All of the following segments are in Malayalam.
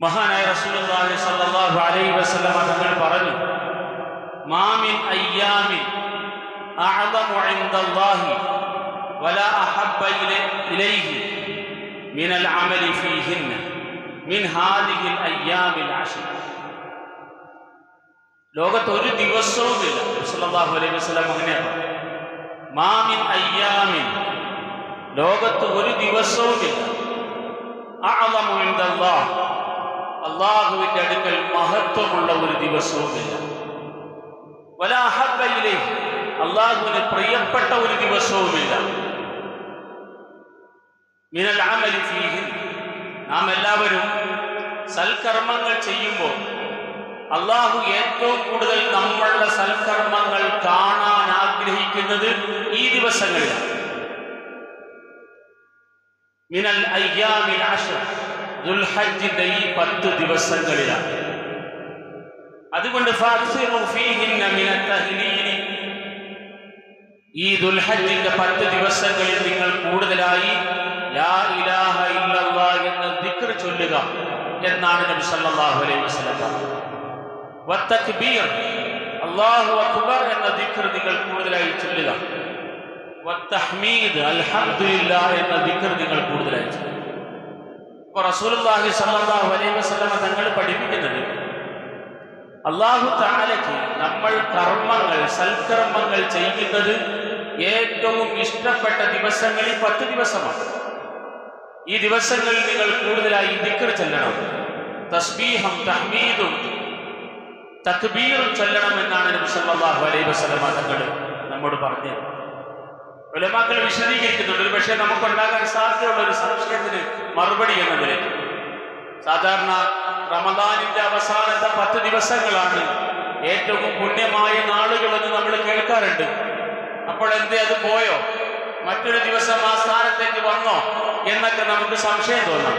മഹാനായ റസൂലുള്ളാഹി സ്വല്ലല്ലാഹു അലൈഹി വസല്ലമ തങ്ങൾ പറഞ്ഞു മാമിൻ അയ്യാമിൻ അഅദമു ഇൻദല്ലാഹി വലാ അഹബ്ബ ഇലൈഹി മിനൽ അമലി ഫീഹിന്ന മിൻ ഹാദിഹിൽ അയ്യാമിൽ അശ്ർ. ലോകത്ത് ഒരു ദിവസവുമില്ല സല്ലല്ലാഹു അലൈഹി വസല്ലം അങ്ങനെയാണ് പറഞ്ഞത്. മാമിൻ അയ്യാമിൻ ലോകത്ത് ഒരു ദിവസവുമില്ല അഅദമു ഇൻദല്ലാഹ് അള്ളാഹുവിന്റെ അടുക്കൽ മഹത്വമുള്ള ഒരു ദിവസവുമില്ല. വലാഹബയിലെ അള്ളാഹുവിന് പ്രിയപ്പെട്ട ഒരു ദിവസവുമില്ല. മിനൽ ഫീഹി. നാം എല്ലാവരും സൽക്കർമ്മങ്ങൾ ചെയ്യുമ്പോൾ അള്ളാഹു ഏറ്റവും കൂടുതൽ നമ്മളുടെ സൽക്കർമ്മങ്ങൾ കാണാൻ ആഗ്രഹിക്കുന്നത് ഈ ദിവസങ്ങളിലാണ്. മിനൽ അയ്യാമിൽ അഷർ ദുൽഹജ്ജിന്റെ ഈ പത്ത് ദിവസങ്ങളിലാണ്. അതുകൊണ്ട് ഈ ദുൽഹജ്ജിന്റെ പത്ത് ദിവസങ്ങളിൽ നിങ്ങൾ കൂടുതലായി ലാ ഇലാഹ ഇല്ലല്ലാ എന്ന ദിക്ർ ചൊല്ലുക എന്നാണ് നബി സല്ലല്ലാഹു അലൈഹി വസല്ലം വത്തക്ബീർ അല്ലാഹു അക്ബർ എന്ന ദിക്ർ നിങ്ങൾ കൂടുതലായി ചൊല്ലുക. വത്തഹ്മീദ് അൽഹംദുലില്ലാ എന്ന ദിക്ർ നിങ്ങൾ കൂടുതലായി ചൊല്ലുക. റസൂലുള്ളാഹി സ്വല്ലല്ലാഹു അലൈഹി വസല്ലം തങ്ങൾ പഠിപ്പിക്കുന്നത് അള്ളാഹു താലയ്ക്ക് നമ്മൾ കർമ്മങ്ങൾ സൽക്കർമ്മങ്ങൾ ചെയ്യുന്നത് ഏറ്റവും ഇഷ്ടപ്പെട്ട ദിവസങ്ങളിൽ പത്ത് ദിവസമാണ്. ഈ ദിവസങ്ങളിൽ നിങ്ങൾ കൂടുതലായി ദിക്കർ ചെല്ലണം. തസ്ബീഹം തഹ്മീദും തക്ബീറും ചൊല്ലണം എന്നാണ് നബി സല്ലല്ലാഹു അലൈഹി വസല്ലം തങ്ങൾ നമ്മോട് പറഞ്ഞത്. ഉലമാക്കൾ വിശദീകരിക്കുന്നുണ്ട്. ഒരു പക്ഷേ നമുക്കുണ്ടാകാൻ സാധ്യതയുള്ള ഒരു സംശയത്തിന് മറുപടി എന്ന നിലയ്ക്ക്. സാധാരണ റമദാനിന്റെ അവസാനത്തെ പത്ത് ദിവസങ്ങളാണ് ഏറ്റവും പുണ്യമായ നാളുകളെന്ന് നമ്മൾ കേൾക്കാറുണ്ട്. അപ്പോൾ എന്തേ അത് പോയോ? മറ്റൊരു ദിവസം ആ സ്ഥാനത്തേക്ക് വന്നോ എന്നൊക്കെ നമുക്ക് സംശയം തോന്നാം.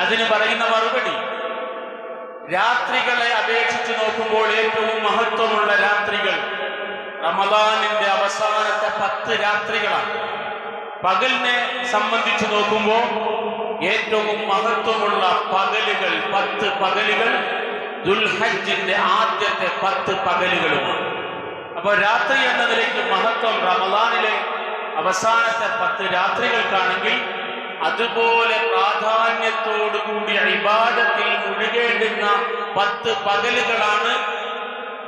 അതിന് പറയുന്ന മറുപടി രാത്രികളെ അപേക്ഷിച്ച് നോക്കുമ്പോൾ ഏറ്റവും മഹത്വമുള്ള രാത്രികൾ റമദാനിന്റെ അവസാനത്തെ പത്ത് രാത്രികളാണ്. പകലിനെ സംബന്ധിച്ച് നോക്കുമ്പോൾ ഏറ്റവും മഹത്വമുള്ള പകലുകൾ പത്ത് പകലുകൾ ദുൽഹജിന്റെ ആദ്യത്തെ പത്ത് പകലുകളുമാണ്. അപ്പോൾ രാത്രി എന്ന നിലയ്ക്ക് മഹത്വം റമദാനിലെ അവസാനത്തെ പത്ത് രാത്രികൾക്കാണെങ്കിൽ അതുപോലെ പ്രാധാന്യത്തോടുകൂടി ഇബാദത്തിൽ മുഴുകേണ്ടുന്ന പത്ത് പകലുകളാണ്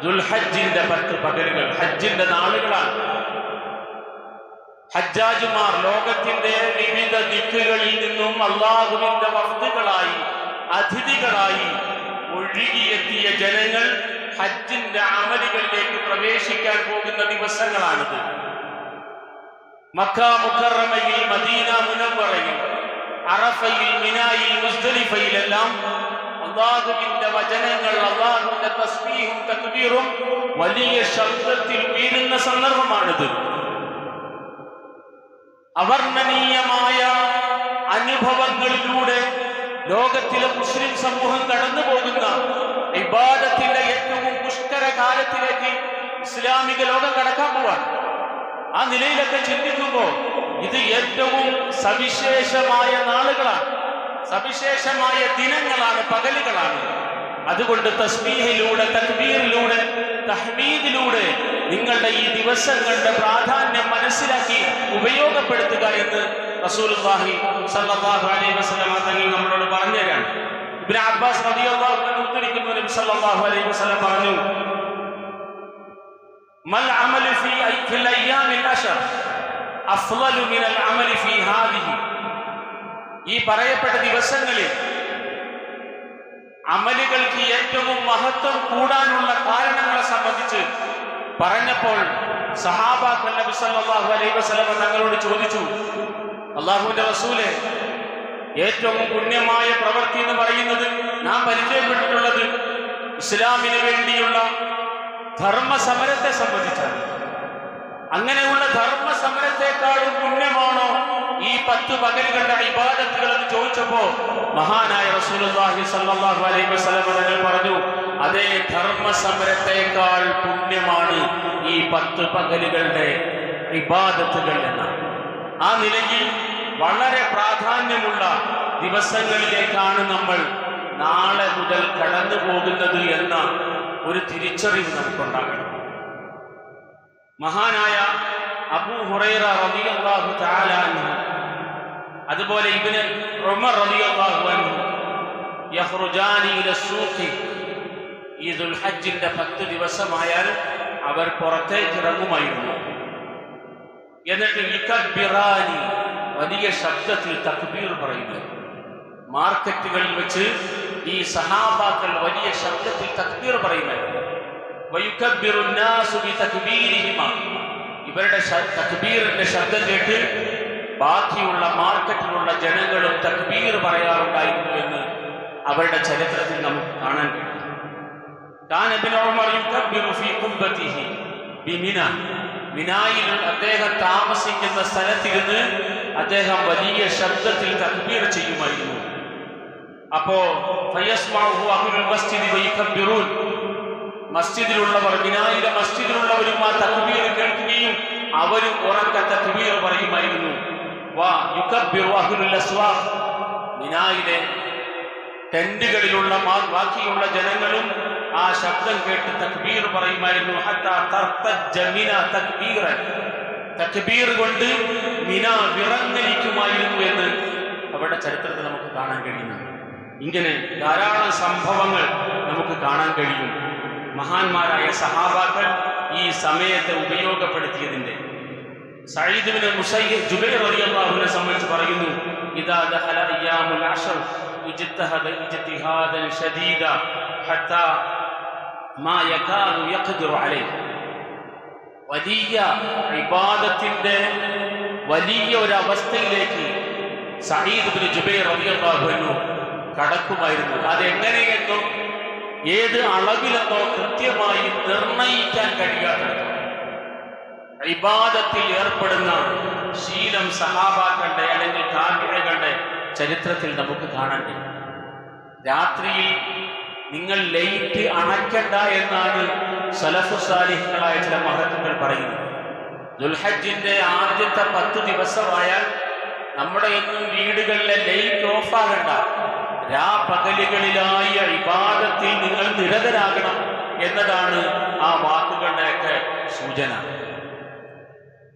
ദുൽഹജ്ജിന്റെ പത്ത് പകലുകൾ ഹജ്ജിന്റെ നാളുകളാണ്. ഹജ്ജാജുമാർ ലോകത്തിന്റെ വിവിധ ദിക്കുകളിൽ നിന്നും അള്ളാഹുവിന്റെ വഫ്തുകളായി അതിഥികളായി ഒഴുകിയെത്തിയ ജനങ്ങൾ ഹജ്ജിന്റെ അമലികളിലേക്ക് പ്രവേശിക്കാൻ പോകുന്ന ദിവസങ്ങളാണിത്. മക്ക മുക്കറമയിൽ മദീന മുനവറയിൽ അറഫയിൽ മിനായിൽ മുസ്ദലിഫയിലെല്ലാം അള്ളാഹുവിന്റെ വചനങ്ങൾ അള്ളാഹുവിന്റെ തസ്ബീഹും തക്ബീറും വലിയ ശബ്ദത്തിൽ വീഴുന്ന സന്ദർഭമാണിത്. അവർണനീയമായ അനുഭവങ്ങളിലൂടെ ലോകത്തിലെ മുസ്ലിം സമൂഹം കടന്നു പോകുന്ന വിവാദത്തിന്റെ ഏറ്റവും പുഷ്കര കാലത്തിലേക്ക് ഇസ്ലാമിക ലോകം കടക്കാൻ പോവാൻ ആ നിലയിലൊക്കെ ചിന്തിക്കുമ്പോൾ ഇത് ഏറ്റവും സവിശേഷമായ നാളുകളാണ്. സവിശേഷമായ ദിനങ്ങളാണ് പകലുകളാണ്. അതുകൊണ്ട് തസ്മീഹിലൂടെ തക്ബീറിലൂടെ തഹ്മീദിലൂടെ നിങ്ങളുടെ ഈ ദിവസങ്ങളുടെ പ്രാധാന്യം മനസ്സിലാക്കി ഉപയോഗപ്പെടുത്തുക എന്ന് റസൂലുള്ളാഹി സല്ലല്ലാഹു അലൈഹി വസല്ലം തങ്ങൾ നമ്മളോട് പറഞ്ഞു തരാണ് ഇബ്നു അബ്ബാസ് റളിയല്ലാഹു അൻഹു ഉദ്ധരിക്കുന്നു നബി സല്ലല്ലാഹു അലൈഹി വസല്ലം പറഞ്ഞു മൽ അമലു ഫീ ഫിൽ അയ്യാമിൽ അശർ അഫ്ളലു മിനൽ അമലി ഫീ ഹാദിഹി. ഈ പറയപ്പെട്ട ദിവസങ്ങളിൽ അമലുകൾക്ക് ഏറ്റവും മഹത്വം കൂടാനുള്ള കാരണങ്ങളെ സംബന്ധിച്ച് പറഞ്ഞപ്പോൾ സഹാബാക്കൾ നബി സല്ലല്ലാഹു അലൈഹി വസല്ലം തങ്ങളോട് ചോദിച്ചു അള്ളാഹുവിന്റെ റസൂലെ ഏറ്റവും പുണ്യമായ പ്രവൃത്തി എന്ന് പറയുന്നത് നാം പരിചയപ്പെട്ടിട്ടുള്ളത് ഇസ്ലാമിന് വേണ്ടിയുള്ള ധർമ്മസമരത്തെ സംബന്ധിച്ചാണ്. അങ്ങനെയുള്ള ധർമ്മ സമരത്തെക്കാളും പുണ്യമാണോ ഈ പത്ത് പകലുകളുടെ ഇബാദത്തുകൾ എന്ന് ചോദിച്ചപ്പോ മഹാനായ റസൂലുള്ളാഹി അലൈഹി വസല്ലം പറഞ്ഞു അതേ ധർമ്മ സമരത്തെക്കാൾ പുണ്യമാണ് ഈ പത്ത് പകലുകളുടെ ഇബാദത്തുകൾ എന്നാണ്. ആ നിലയിൽ വളരെ പ്രാധാന്യമുള്ള ദിവസങ്ങളിലേക്കാണ് നമ്മൾ നാളെ മുതൽ കടന്നു പോകുന്നത് എന്ന ഒരു തിരിച്ചറിവ് നമുക്കുണ്ടാകണം. മഹാനായ അബൂ ഹുറൈറ റളിയല്ലാഹു അള്ളാഹു അതുപോലെ ഇബ്നു ഉമർ റളിയല്ലാഹു അൻഹു. യഖ്റുജാനി ഇല സൂഖി. ഈ ദുൽഹജ്ജിന്റെ പത്ത് ദിവസമായാലും അവർ പുറത്തേക്ക് ഇറങ്ങുമായിരുന്നു. എന്നിട്ട് യുക്കബ്ബിറാനി വലിയ ശബ്ദത്തിൽ തക്ബീർ പറയുന്നു. മാർക്കറ്റുകളിൽ വെച്ച് ഈ സഹാബാക്കൾ വലിയ ശബ്ദത്തിൽ തക്ബീർ പറയുന്നു ഇവരുടെ തക്ബീറിന്റെ ശബ്ദം കേട്ട് ബാക്കിയുള്ള മാർക്കറ്റിലുള്ള ജനങ്ങളും തക്ബീർ പറയാറുണ്ടായിരുന്നു എന്ന് അവരുടെ ചരിത്രത്തിൽ നമുക്ക് കാണാൻ കഴിയും. അദ്ദേഹം താമസിക്കുന്ന സ്ഥലത്തിരുന്ന് അദ്ദേഹം വലിയ ശബ്ദത്തിൽ തക്ബീർ ചെയ്യുമായിരുന്നു. അപ്പോ ഫയസ്മാഹു മസ്ജിദിലുള്ളവർ മിനായിലെ മസ്ജിദിലുള്ളവരും ആ തക്ബീർ കേൾക്കുകയും അവരും ഉറക്ക തക്ബീർ പറയുമായിരുന്നു. വാ മിനായിലെ ടെന്റുകളിലുള്ള ബാക്കിയുള്ള ജനങ്ങളും ആ ശബ്ദം കേട്ട് തക്ബീർ പറയുമായിരുന്നു. തക്ബീർ കൊണ്ട് മിന വിറങ്ങലിക്കുമായിരുന്നു എന്ന് അവരുടെ ചരിത്രത്തിൽ നമുക്ക് കാണാൻ കഴിയുന്നു. ഇങ്ങനെ ധാരാളം സംഭവങ്ങൾ നമുക്ക് കാണാൻ കഴിയും. മഹാന്മാരായ സഹാബാക്കൾ ഈ സമയത്തെ ഉപയോഗപ്പെടുത്തിയതിന്റെ. സയ്യിദ് ബിൻ മുസയ്യിദ് ജുബൈർ റളിയല്ലാഹുവിനെ സംബന്ധിച്ച് പറയുന്നു ഇദാ ദഹല അയ്യാമുൽ അശർ ഇജ്തഹദ ഇജ്തിഹാദൻ ഷദീദ ഹത്താ മാ യഖ്ദിറു അലൈഹി. വലിയ ഇബാദത്തിന്റെ വലിയ ഒരു അവസ്ഥയിലേക്ക് സഹീദ് ജുബൈർ റളിയല്ലാഹു അൻഹു കടക്കുമായിരുന്നു. അതെങ്ങനെയെന്നോ ഏത് അളവിലെന്നോ കൃത്യമായി നിർണയിക്കാൻ കഴിയാത്തത് ഇബാദത്തിൽ ഏർപ്പെടുന്ന ശീലം സഹാബാക്കളുടെ അല്ലെങ്കിൽ കാർമികകളുടെ ചരിത്രത്തിൽ നമുക്ക് കാണാൻ കഴിയും. രാത്രിയിൽ നിങ്ങൾ ലൈറ്റ് അണയ്ക്കണ്ട എന്നാണ് സലഫു സാലിഹ്യങ്ങളായ ചില മഹത്വങ്ങൾ പറയുന്നത്. ദുൽഹജിന്റെ ആദ്യത്തെ പത്ത് ദിവസമായാൽ നമ്മുടെ ഇന്നും വീടുകളിലെ ലൈറ്റ് ഓഫാകണ്ട. രാപകലുകളിലായ വിവാദത്തിൽ നിങ്ങൾ നിരതരാകണം എന്നതാണ് ആ വാക്കുകളുടെയൊക്കെ സൂചന.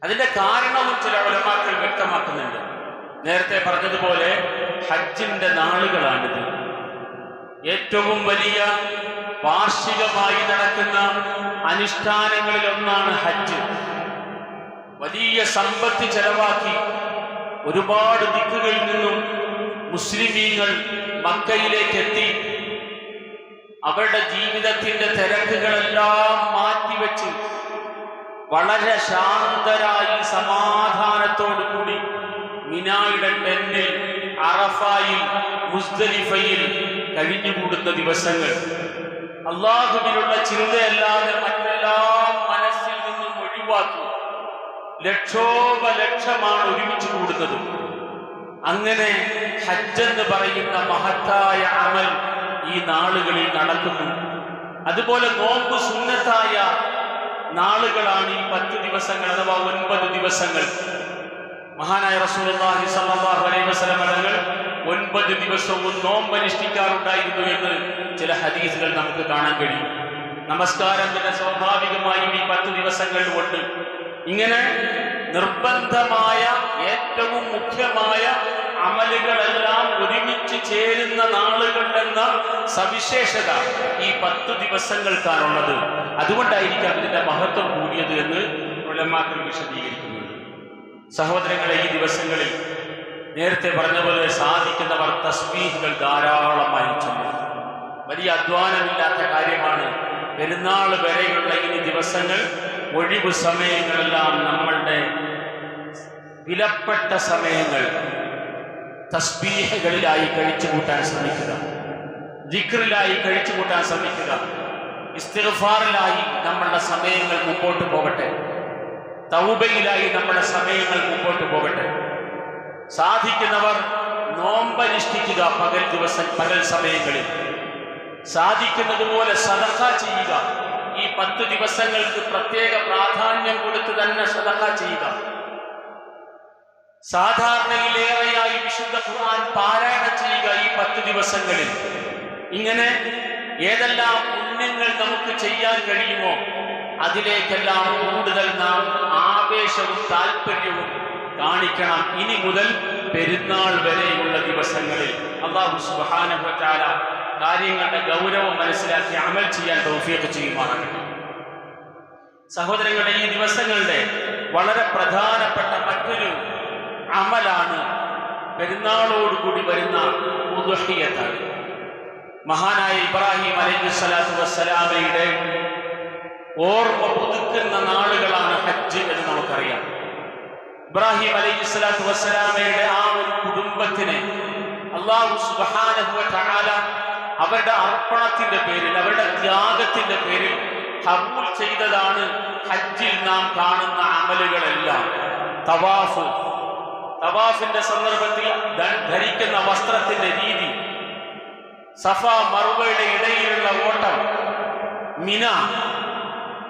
അതിന്റെ കാരണവും ചില ഉലമാക്കൾ വ്യക്തമാക്കുന്നുണ്ട്. നേരത്തെ പറഞ്ഞതുപോലെ ഹജ്ജിന്റെ നാളുകളാണിത്. ഏറ്റവും വലിയ വാർഷികമായി നടക്കുന്ന അനുഷ്ഠാനങ്ങളിലൊന്നാണ് ഹജ്ജ്. വലിയ സമ്പത്ത് ചെലവാക്കി ഒരുപാട് ദിക്കുകളിൽ നിന്നും മുസ്ലിമീങ്ങൾ മക്കയിലേക്ക് എത്തി അവരുടെ ജീവിതത്തിന്റെ തിരക്കുകളെല്ലാം മാറ്റിവെച്ച് വളരെ ശാന്തരായി സമാധാനത്തോടു കൂടി മിനായുടെ ടെന്നിൽ അറഫായിൽ മുസ്ദലിഫയിൽ കഴിഞ്ഞുകൂടുന്ന ദിവസങ്ങൾ. അള്ളാഹുവിനുള്ള ചിന്തയല്ലാതെ മറ്റെല്ലാം മനസ്സിൽ നിന്നും ഒഴിവാക്കി ലക്ഷോപലക്ഷമാണ് ഒരുമിച്ച് കൂടുന്നത്. അങ്ങനെ ഹജ്ജ് എന്ന് പറയുന്ന മഹത്തായ അമൽ ഈ നാളുകളിൽ നടക്കുന്നു. അതുപോലെ നോമ്പ് സുന്നത്തായ നാളുകളാണ് ഈ പത്ത് ദിവസങ്ങൾ അഥവാ ഒൻപത് ദിവസങ്ങൾ. മഹാനായ റസൂലുള്ളാഹി സ്വല്ലല്ലാഹു അലൈഹി ഒൻപത് ദിവസവും നോമ്പ് അനുഷ്ഠിക്കാറുണ്ടായിരുന്നു എന്ന് ചില ഹദീസുകൾ നമുക്ക് കാണാൻ കഴിയും. നമസ്കാരം തന്നെ സ്വാഭാവികമായും ഈ പത്ത് ദിവസങ്ങളിൽ ഉണ്ട് ഇങ്ങനെ നിർബന്ധമായ ഏറ്റവും മുഖ്യമായ അമലുകളെല്ലാം ഒരുമിച്ച് ചേരുന്ന നാളുകൾ എന്ന സവിശേഷത ഈ പത്തു ദിവസങ്ങൾക്കാണുള്ളത്. അതുകൊണ്ടായിരിക്കാം ഇതിന്റെ മഹത്വം കൂടിയത് എന്ന് ഉലമാക്കൾ വിശദീകരിക്കുന്നത്. സഹോദരങ്ങളെ ഈ ദിവസങ്ങളിൽ നേരത്തെ പറഞ്ഞ പോലെ സാധിക്കുന്നവർ തസ്ബീഹുകൾ ധാരാളമായി ചൊല്ലും വലിയ അധ്വാനമില്ലാത്ത കാര്യമാണ്. പെരുന്നാൾ വരെയുള്ള ഈ ദിവസങ്ങൾ ഒഴിവ് സമയങ്ങളെല്ലാം നമ്മളുടെ വിലപ്പെട്ട സമയങ്ങൾ തസ്ബീഹകളിലായി കഴിച്ചു കൂട്ടാൻ ശ്രമിക്കുക. ദിക്റിലായി കഴിച്ചു കൂട്ടാൻ ശ്രമിക്കുക. ഇസ്തിഗ്ഫാറിലായി നമ്മളുടെ സമയങ്ങൾ മുമ്പോട്ട് പോകട്ടെ. തൗബയിലായി നമ്മുടെ സമയങ്ങൾ മുമ്പോട്ട് പോകട്ടെ. സാധിക്കുന്നവർ നോമ്പനുഷ്ഠിക്കുക പകൽ ദിവസം പകൽ സമയങ്ങളിൽ. സാധിക്കുന്നതുപോലെ സദഖ ചെയ്യുക. ഈ പത്ത് ദിവസങ്ങൾക്ക് പ്രത്യേക പ്രാധാന്യം കൊടുത്ത് തന്നെ സദഖ ചെയ്യുക. സാധാരണയിലേറെയായി വിശുദ്ധ ഖുർആൻ പാരായണം ചെയ്യുക ഈ പത്ത് ദിവസങ്ങളിൽ. ഇങ്ങനെ ഏതെല്ലാം പുണ്യങ്ങൾ നമുക്ക് ചെയ്യാൻ കഴിയുമോ അതിലേക്കെല്ലാം കൂടുതൽ നാം ആവേശവും താല്പര്യവും കാണിക്കണം ഇനി മുതൽ പെരുന്നാൾ വരെയുള്ള ദിവസങ്ങളിൽ. അള്ളാഹു സുബാനുഭറ്റാല കാര്യങ്ങളുടെ ഗൗരവം മനസ്സിലാക്കി അമൽ ചെയ്യാൻ തൗഫീഖ് ചെയ്യുമാറാകട്ടെ. സഹോദരങ്ങളുടെ ഈ ദിവസങ്ങളുടെ വളരെ പ്രധാനപ്പെട്ട മറ്റൊരു അമലാണ്. പെരുന്നാളോടുകൂടി വരുന്ന ഉദുഹിയത്താണ് മഹാനായ ഇബ്രാഹിം അലൈഹി സ്വലാത്തു വസ്സലാമയുടെ ഓർമ്മ പുതുക്കുന്ന നാളുകളാണ് ഹജ്ജ് എന്ന് നമുക്കറിയാം. ഇബ്രാഹിം അലൈഹി സ്വലാത്തു വസ്സലാമയുടെ ആ ഒരു കുടുംബത്തിനെ അള്ളാഹു അവരുടെ അർപ്പണത്തിന്റെ പേരിൽ അവരുടെ ത്യാഗത്തിന്റെ പേരിൽ കബൂൽ ചെയ്തതാണ് ഹജ്ജിൽ നാം കാണുന്ന അമലുകളെല്ലാം. തവാഫ് തവാഫിന്റെ സന്ദർഭത്തിൽ ധരിക്കുന്ന വസ്ത്രത്തിന്റെ രീതി. സഫ മറുവയുടെ ഇടയിലുള്ള ഓട്ടം. മിന.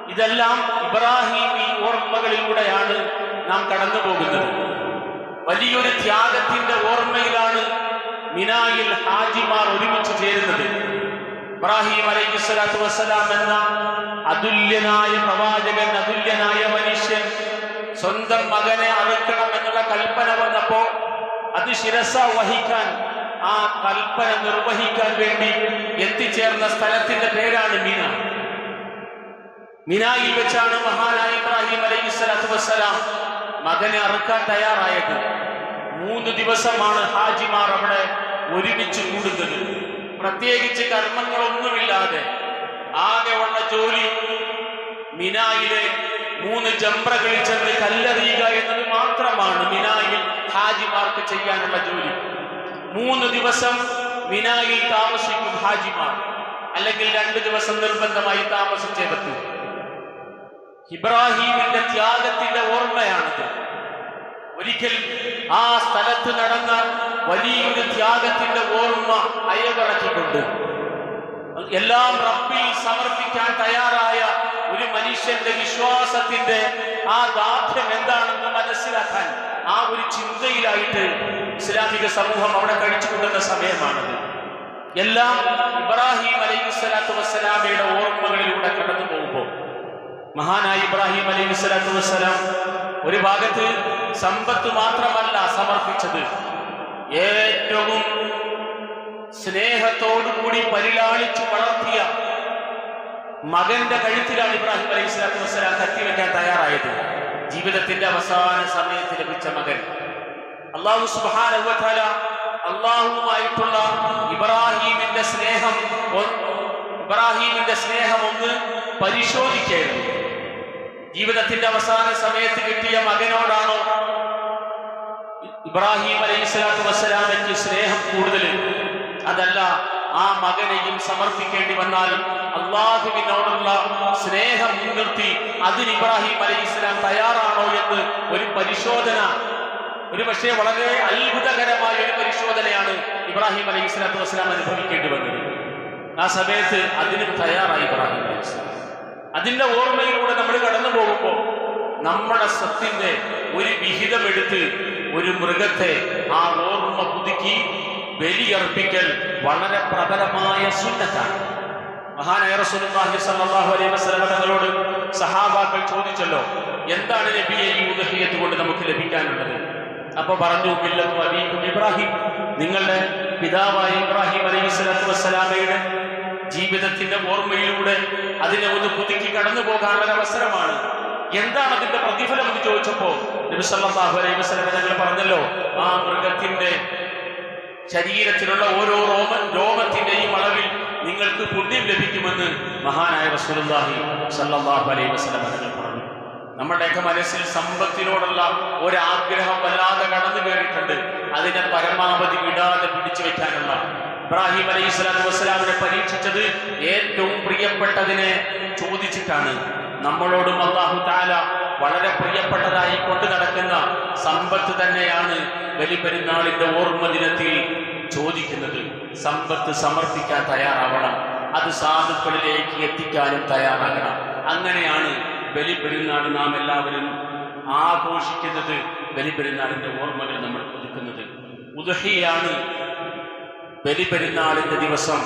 ഇതെല്ലാം ഇബ്രാഹിമി ഓർമ്മകളിലൂടെയാണ് നാം കടന്നു പോകുന്നത് വലിയൊരു ത്യാഗത്തിന്റെ ഓർമ്മയിലാണ് മിനായിൽ ഹാജിമാർ ഒരുമിച്ച് ചേരുന്നത്. ഇബ്രാഹിം അലൈഹി സ്വലാത്തു വസ്സലാം എന്ന അതുല്യനായ പ്രവാചകൻ അതുല്യനായ മനുഷ്യൻ സ്വന്തം മകനെ അറുക്കണം എന്നുള്ള കൽപ്പന വന്നപ്പോ അത് ശിരസ വഹിക്കാൻ ആ കൽപ്പന നിർവഹിക്കാൻ വേണ്ടി എത്തിച്ചേർന്ന സ്ഥലത്തിന്റെ പേരാണ് മീന. മിനായിൽ വെച്ചാണ് മഹാനായ ഇബ്രാഹിം അലൈഹി സ്വലാത്തു വസ്സലാം മകനെ അറുക്കാൻ തയ്യാറായത്. മൂന്ന് ദിവസമാണ് ഹാജിമാർ അവിടെ ഒരുമിച്ച് കൂടുന്നത്. പ്രത്യേകിച്ച് കർമ്മങ്ങളൊന്നുമില്ലാതെ ഉള്ള ജോലി മിനായിലെ മൂന്ന് ജംറകളിൽ ചെന്ന് കല്ലെറിയുക എന്നത് മാത്രമാണ് മിനായിൽ ഹാജിമാർക്ക് ചെയ്യാനുള്ള ജോലി. മൂന്ന് ദിവസം മിനായിൽ താമസിക്കും ഹാജിമാർ. അല്ലെങ്കിൽ രണ്ട് ദിവസം നിർബന്ധമായി താമസിച്ചേ പറ്റൂ. ഇബ്രാഹീമിന്റെ ത്യാഗത്തിന്റെ ഓർമ്മയാണിത്. ഒരിക്കൽ ആ സ്ഥലത്ത് നടന്ന വലിയൊരു ത്യാഗത്തിന്റെ ഓർമ്മ അയവിറക്കിക്കൊണ്ട്. എല്ലാം റബ്ബിൽ സമർപ്പിക്കാൻ തയ്യാറായ ഒരു മനുഷ്യന്റെ വിശ്വാസത്തിന്റെ ആ ദാർഢ്യം എന്താണെന്ന് മനസ്സിലാക്കാൻ ആ ഒരു ചിന്തയിലായിട്ട് ഇസ്ലാമിക സമൂഹം അവിടെ കഴിച്ചുകൊണ്ടുന്ന സമയമാണത്. എല്ലാം ഇബ്രാഹിം അലൈഹി സ്വലാത്തു വസ്സലാമയുടെ ഓർമ്മകളിലൂടെ കടന്നു പോകുമ്പോൾ മഹാനായ ഇബ്രാഹിം അലൈഹി സ്വലാത്തു വസ്സലാം ഒരു ഭാഗത്ത് സമ്പത്ത് മാത്രമല്ല സമർപ്പിച്ചത്. ഏറ്റവും സ്നേഹത്തോടുകൂടി പരിലാളിച്ചു വളർത്തിയ മകന്റെ കഴുത്തിലാണ് ഇബ്രാഹിം അലൈഹി സ്വലാത്തു വസ്സലാം കത്തിവെക്കാൻ തയ്യാറായത്. ജീവിതത്തിന്റെ അവസാന സമയത്ത് ലഭിച്ച മകൻ. അള്ളാഹു സുബാന അള്ളാഹുവുമായിട്ടുള്ള ഇബ്രാഹീമിന്റെ സ്നേഹം ഇബ്രാഹീമിന്റെ സ്നേഹം ഒന്ന് പരിശോധിക്കായിരുന്നു ജീവിതത്തിന്റെ അവസാന സമയത്ത് കിട്ടിയ മകനോടാണോ ഇബ്രാഹിം അലൈഹി സ്വലാത്തു വസ്സലാമയ്ക്ക് സ്നേഹം കൂടുതൽ? അതല്ല ആ മകനെയും സമർപ്പിക്കേണ്ടി വന്നാൽ അള്ളാഹുവിനോടുള്ള സ്നേഹം മുൻനിർത്തി അതിന് ഇബ്രാഹിം അലൈഹി ഇസ്ലാം തയ്യാറാണോ എന്ന് ഒരു പരിശോധന. ഒരു പക്ഷേ വളരെ അത്ഭുതകരമായ ഒരു പരിശോധനയാണ് ഇബ്രാഹിം അലൈഹി സ്വലാത്തു വസ്സലാം അനുഭവിക്കേണ്ടി വന്നത്. ആ സമയത്ത് അതിനും തയ്യാറായി ഇബ്രാഹിം അലൈഹി അതിന്റെ ഓർമ്മയിലൂടെ നമ്മൾ കടന്നു പോകുമ്പോൾ നമ്മുടെ സത്തിന്റെ ഒരു വിഹിതമെടുത്ത് ഒരു മൃഗത്തെ ആ ഓർമ്മ പുതുക്കി ബലിയർപ്പിക്കൽ വളരെ പ്രബലമായ സുന്നത്താണ്. മഹാനായ റസൂലുള്ളാഹി സ്വല്ലല്ലാഹു അലൈഹി വസല്ലം തങ്ങളോട് സഹാബാക്കൾ ചോദിച്ചല്ലോ എന്താണ് നബിയെ ഈ ഉദഹിയത്ത് കൊണ്ട് നമുക്ക് ലഭിക്കാനുള്ളത്? അപ്പൊ പറഞ്ഞു മില്ലത്തു അബീക്കും ഇബ്രാഹിം. നിങ്ങളുടെ പിതാവായ ഇബ്രാഹിം അലൈഹി സ്വലാത്തു വസ്സലാമയുടെ ജീവിതത്തിന്റെ ഓർമ്മയിലൂടെ അതിനെ ഒന്ന് പുതുക്കി കടന്നു പോകാനുള്ള അവസരമാണ്. എന്താണ് അതിന്റെ പ്രതിഫലം എന്ന് ചോദിച്ചപ്പോൾ നബി സല്ലല്ലാഹു അലൈഹി വസല്ലം തങ്ങൾ പറഞ്ഞല്ലോ ആ മൃഗത്തിന്റെ ശരീരത്തിലുള്ള ഓരോ രോമ രോമത്തിന്റെയും അളവിൽ നിങ്ങൾക്ക് പുണ്യം ലഭിക്കുമെന്ന് മഹാനായ റസൂലുള്ളാഹി സല്ലല്ലാഹു അലൈഹി വസല്ലം പറഞ്ഞു. നമ്മുടെയൊക്കെ മനസ്സിൽ സമ്പത്തിനോടുള്ള ഒരാഗ്രഹം വല്ലാതെ കടന്നു കയറിയിട്ടുണ്ട്. അതിനെ പരമാവധി വിടാതെ പിടിച്ചു വെക്കാനുള്ള. ഇബ്രാഹിം അലൈഹി സ്വലാത്തു വസ്സലാമിനെ പരീക്ഷിച്ചത് ഏറ്റവും പ്രിയപ്പെട്ടതിനെ ചോദിച്ചിട്ടാണ്. നമ്മളോടും അള്ളാഹു താല വളരെ പ്രിയപ്പെട്ടതായി കൊണ്ടു നടക്കുന്ന സമ്പത്ത് തന്നെയാണ് ബലിപെരുന്നാളിന്റെ ഓർമ്മ ദിനത്തിൽ ചോദിക്കുന്നത്. സമ്പത്ത് സമർപ്പിക്കാൻ തയ്യാറാവണം. അത് സാധുക്കളിലേക്ക് എത്തിക്കാനും തയ്യാറാകണം. അങ്ങനെയാണ് ബലിപെരുന്നാൾ നാം എല്ലാവരും ആഘോഷിക്കുന്നത്. ബലിപെരുന്നാളിന്റെ ഓർമ്മകൾ നമ്മൾ പുതുക്കുന്നത്. ഉദഹിയാണ് ബലിപെരുന്നാളിന്റെ ദിവസം.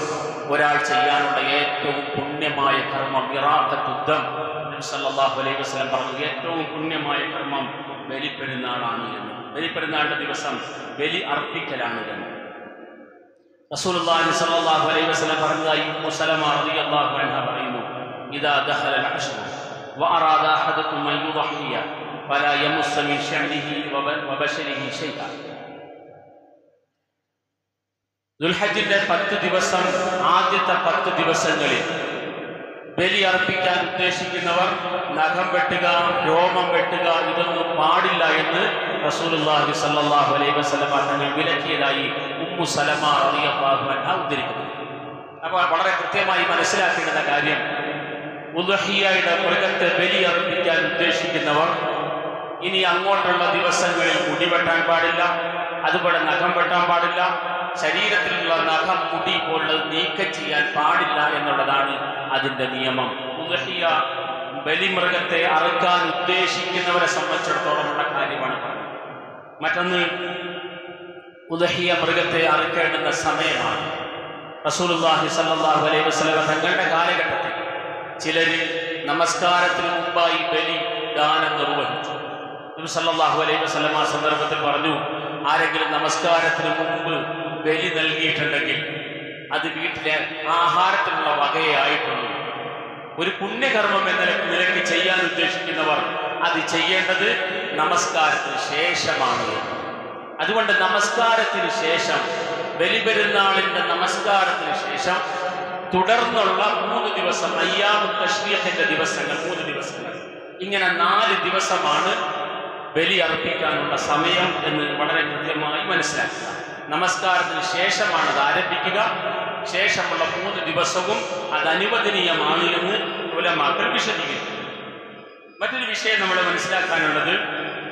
ഒരാൾ ചെയ്യാനുള്ള ഏറ്റവും പുണ്യമായ കർമ്മം ഇറാഖത്തുദ്ധം സല്ലല്ലാഹു അലൈഹി വസല്ലം പറഞ്ഞു ഏറ്റവും പുണ്യമായ കർമ്മം ബലിപ്പെരുന്നാളാണ് എന്ന്. ബലിപ്പെരുന്നാളിന്റെ ദിവസം ബലി അർപ്പിക്കലാണ് എന്ന്. റസൂലുള്ളാഹി സ്വല്ലല്ലാഹു അലൈഹി വസല്ലം പറഞ്ഞതായി ഉമ്മു സലമ റളിയല്ലാഹു അൻഹ പറയുന്നു ഇദാ ദഖല അൽ-അശ്റു വഅറാദ അഹദുക്കും അൻ യുضحിയ ഫലാ യമസ്സ മിൻ ശഅനിഹി വബശരിഹി ശൈഅ. ദുൽഹജ്ജിന്റെ പത്ത് ദിവസം ആദ്യത്തെ പത്ത് ദിവസങ്ങളിൽ ബലി അർപ്പിക്കാൻ ഉദ്ദേശിക്കുന്നവർ നഖം വെട്ടുക രോമം വെട്ടുക ഇതൊന്നും പാടില്ല എന്ന് റസൂലുള്ളാഹി സല്ലല്ലാഹു അലൈഹി വസല്ലമ തങ്ങൾ വിലക്കിയതായി ഉമ്മു സലമ റളിയല്ലാഹു അൻഹ ഉദ്ധരിക്കുന്നു. അപ്പോൾ വളരെ കൃത്യമായി മനസ്സിലാക്കേണ്ടുന്ന കാര്യം ഉദഹിയയുടെ മൃഗത്തെ ബലി അർപ്പിക്കാൻ ഉദ്ദേശിക്കുന്നവർ ഇനി അങ്ങോട്ടുള്ള ദിവസങ്ങളിൽ മുടി വെട്ടാൻ പാടില്ല അതുപോലെ നഖം വെട്ടാൻ പാടില്ല ശരീരത്തിലുള്ള നഖം മുടി പോലുള്ളത് നീക്കം ചെയ്യാൻ പാടില്ല എന്നുള്ളതാണ് അതിന്റെ നിയമം. ഉദഹിയ ബലിമൃഗത്തെ അറുക്കാൻ ഉദ്ദേശിക്കുന്നവരെ സംബന്ധിച്ചിടത്തോളമുള്ള കാര്യമാണ് പറഞ്ഞത്. മറ്റൊന്ന് ഉദഹിയ മൃഗത്തെ അറുക്കേണ്ടുന്ന സമയമാണ്. റസൂലുള്ളാഹി സല്ലാഹു അലൈഹി വസ്ലമ തങ്ങളുടെ കാലഘട്ടത്തിൽ ചിലർ നമസ്കാരത്തിന് മുമ്പായി ബലി ദാനം നിർവഹിച്ചു. നബി സല്ലാഹു അലൈഹി വസല്ലം ആ സന്ദർഭത്തിൽ പറഞ്ഞു ആരെങ്കിലും നമസ്കാരത്തിന് മുമ്പ് ബലി നൽകിയിട്ടുണ്ടെങ്കിൽ അത് വീട്ടിലെ ആഹാരത്തിനുള്ള വകയെ ആയിട്ടുള്ളൂ ഒരു പുണ്യകർമ്മം എന്ന നിലയ്ക്ക് ചെയ്യാൻ ഉദ്ദേശിക്കുന്നവർ അത് ചെയ്യേണ്ടത് നമസ്കാരത്തിന് ശേഷമാണ്. അതുകൊണ്ട് നമസ്കാരത്തിന് ശേഷം ബലിപെരുന്നാളിന്റെ നമസ്കാരത്തിന് ശേഷം തുടർന്നുള്ള മൂന്ന് ദിവസം അയ്യാമു തഷ്രീഖിന്റെ ദിവസങ്ങൾ മൂന്ന് ദിവസങ്ങൾ. ഇങ്ങനെ നാല് ദിവസമാണ് ബലി അർപ്പിക്കാനുള്ള സമയം എന്ന് വളരെ കൃത്യമായി മനസ്സിലാക്കുക. നമസ്കാരത്തിന് ശേഷമാണ് അത് ആരംഭിക്കുക. ശേഷമുള്ള മൂന്ന് ദിവസവും അത് അനുവദനീയമാണ് എന്ന് ഉലമാക്കൾ വിശദീകരിക്കുന്നു. മറ്റൊരു വിഷയം നമ്മൾ മനസ്സിലാക്കാനുള്ളത്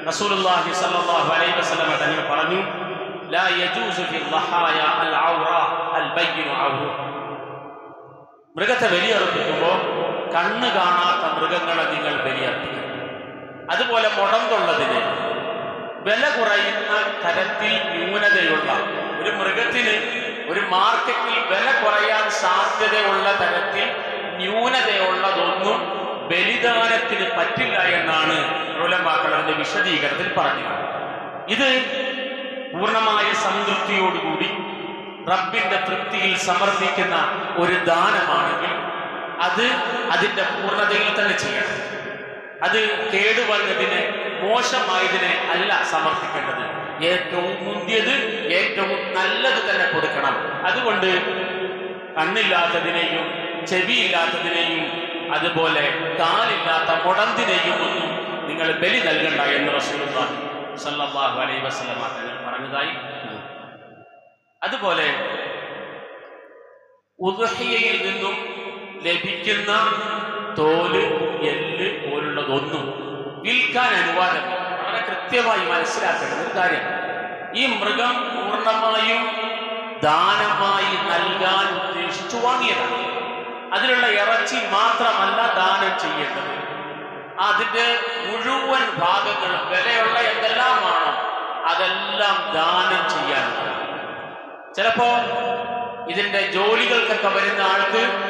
റസൂലുള്ളാഹി സ്വല്ലല്ലാഹു അലൈഹി വസല്ലം തന്നെ പറഞ്ഞു ലാ യജൂസു ഫി ളഹായ അൽ ഔറ അൽ ബയ്യിനു ഔറ. മൃഗത്തെ ബലിയർപ്പിക്കുമ്പോൾ കണ്ണ് കാണാത്ത മൃഗങ്ങളെ നിങ്ങൾ ബലിയർപ്പിക്കണം. അതുപോലെ മുടന്തുള്ളതിന് വില കുറയുന്ന തരത്തിൽ ന്യൂനതയുള്ള ഒരു മൃഗത്തിന് ഒരു മാർക്കറ്റിൽ വില കുറയാൻ സാധ്യതയുള്ള തരത്തിൽ ന്യൂനതയുള്ളതൊന്നും ബലിദാനത്തിന് പറ്റില്ല എന്നാണ് ഉലമാക്കൾ അതിന്റെ വിശദീകരണത്തിൽ പറഞ്ഞത്. ഇത് പൂർണമായ സംതൃപ്തിയോടുകൂടി റബ്ബിന്റെ തൃപ്തിയിൽ സമർപ്പിക്കുന്ന ഒരു ദാനമാണെങ്കിൽ അത് അതിന്റെ പൂർണതയിൽ തന്നെ ചെയ്യണം. അത് കേടുവന്നതിനെ മോശമായതിനെ അല്ല സമർപ്പിക്കേണ്ടത്. ഏറ്റവും മുന്തിയത് ഏറ്റവും നല്ലത് തന്നെ കൊടുക്കണം. അതുകൊണ്ട് കണ്ണില്ലാത്തതിനെയും ചെവിയില്ലാത്തതിനെയും അതുപോലെ കാലില്ലാത്ത മുടന്തിനെയും ഒന്നും നിങ്ങൾ ബലി നൽകണ്ട എന്ന് സല്ലല്ലാഹു അലൈഹി പറഞ്ഞതായി. അതുപോലെ ഉദഹിയയിൽ നിന്നും ലഭിക്കുന്ന തോൽ എല്ല് പോലുള്ളതൊന്നും വിൽക്കാൻ അനുവാദം വളരെ കൃത്യമായി മനസ്സിലാക്കേണ്ട ഒരു കാര്യം. ഈ മൃഗം പൂർണമായും ദാനമായി നൽകാൻ ഉദ്ദേശിച്ചു വാങ്ങിയതാണ്. അതിലുള്ള ഇറച്ചി മാത്രമല്ല ദാനം ചെയ്യേണ്ടത്. അതിന്റെ മുഴുവൻ ഭാഗങ്ങളും വിലയുള്ള എന്തെല്ലാമാണോ അതെല്ലാം ദാനം ചെയ്യാനുള്ള ചിലപ്പോ ഇതിന്റെ ജോലികൾക്കൊക്കെ വരുന്ന ആൾക്ക്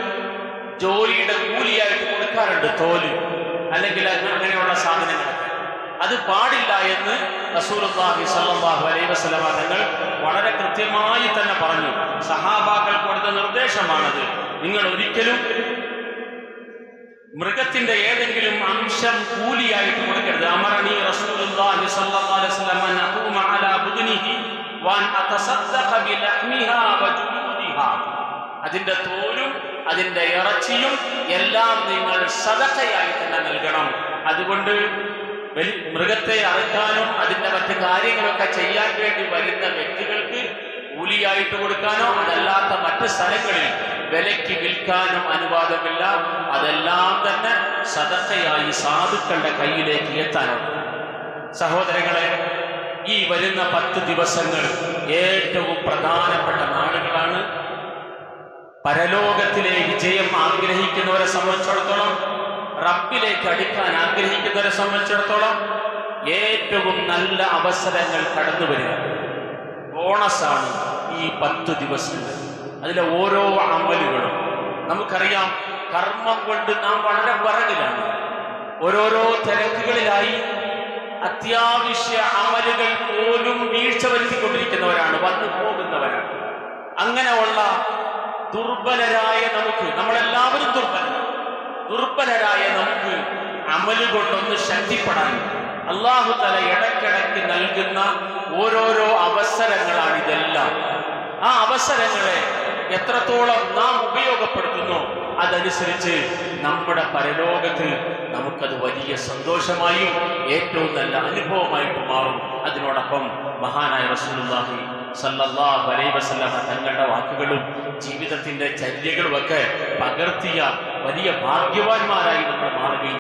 ജോലിയുടെ കൂലിയായിട്ട് കൊടുക്കാറുണ്ട് തോൽ. അല്ലെങ്കിൽ അങ്ങ- അങ്ങനെയുള്ള സാധനങ്ങൾ അത് പാടില്ല എന്ന് റസൂലുള്ളാഹി സ്വല്ലല്ലാഹു അലൈഹി വസല്ലമ തങ്ങൾ വളരെ കൃത്യമായി തന്നെ പറഞ്ഞു. സഹാബാക്കൾ കൊടുത്ത നിർദ്ദേശമാണത്. നിങ്ങൾ ഒരിക്കലും മൃഗത്തിന്റെ ഏതെങ്കിലും അംശം കൂലിയായിട്ട് കൊടുക്കരുത്. അമറണി റസൂലുള്ളാഹി സ്വല്ലല്ലാഹു അലൈഹി അലാ അതിന്റെ തോലും അതിന്റെ ഇറച്ചിയും എല്ലാം നിങ്ങൾ സദഖയായി തന്നെ നൽകണം. അതുകൊണ്ട് മൃഗത്തെ അറുക്കാനും അതിന്റെ മറ്റു കാര്യങ്ങളൊക്കെ ചെയ്യാൻ വേണ്ടി വരുന്ന വ്യക്തികൾക്ക് കൂലിയായിട്ട് കൊടുക്കാനോ അതല്ലാത്ത മറ്റ് സ്ഥലങ്ങളിൽ വിലയ്ക്ക് വിൽക്കാനും അനുവാദമില്ല. അതെല്ലാം തന്നെ സദക്കയായി സാധുക്കളുടെ കയ്യിലേക്ക് എത്താനാണ് സഹോദരങ്ങളെ ഈ വരുന്ന പത്ത് ദിവസങ്ങൾ ഏറ്റവും പ്രധാനപ്പെട്ട നാളുകളാണ്. പരലോകത്തിലെ വിജയം ആഗ്രഹിക്കുന്നവരെ സംബന്ധിച്ചിടത്തോളം റബ്ബിലേക്ക് അടുക്കാൻ ആഗ്രഹിക്കുന്നവരെ സംബന്ധിച്ചിടത്തോളം ഏറ്റവും നല്ല അവസരങ്ങൾ കടന്നു വരിക. ബോണസാണ് ഈ പത്ത് ദിവസങ്ങൾ. അതിലെ ഓരോ അമലുകളും. നമുക്കറിയാം കർമ്മം കൊണ്ട് നാം വളരെ പറകിലാണ്. ഓരോരോ തിരക്കുകളിലായി അത്യാവശ്യ അമലുകൾ പോലും വീഴ്ച വരുത്തിക്കൊണ്ടിരിക്കുന്നവരാണ് വന്നു പോകുന്നവരാണ്. അങ്ങനെയുള്ള ദുർബലരായ നമുക്ക് നമ്മളെല്ലാവരും ദുർബലരാണ്. ദുർബലരായ നമുക്ക് അമൽ കൊണ്ടൊന്ന് ശക്തിപ്പെടാൻ അള്ളാഹു തല ഇടയ്ക്കിടയ്ക്ക് നൽകുന്ന ഓരോരോ അവസരങ്ങളാണ് ഇതെല്ലാം ആ അവസരങ്ങളെ എത്രത്തോളം നാം ഉപയോഗപ്പെടുത്തുന്നു അതനുസരിച്ച് നമ്മുടെ പരലോകത്ത് നമുക്കത് വലിയ സന്തോഷമായും ഏറ്റവും നല്ല അനുഭവമായിട്ട് മാറും. അതിനോടൊപ്പം മഹാനായ റസൂലുള്ളാഹി സല്ലല്ലാഹു അലൈഹി വസല്ലമ തങ്ങളുടെ വാക്കുകളും ജീവിതത്തിന്റെ ചര്യകളുമൊക്കെ പകർത്തിയ വലിയ ഭാഗ്യവാന്മാരായി നമ്മൾ മാറുകയും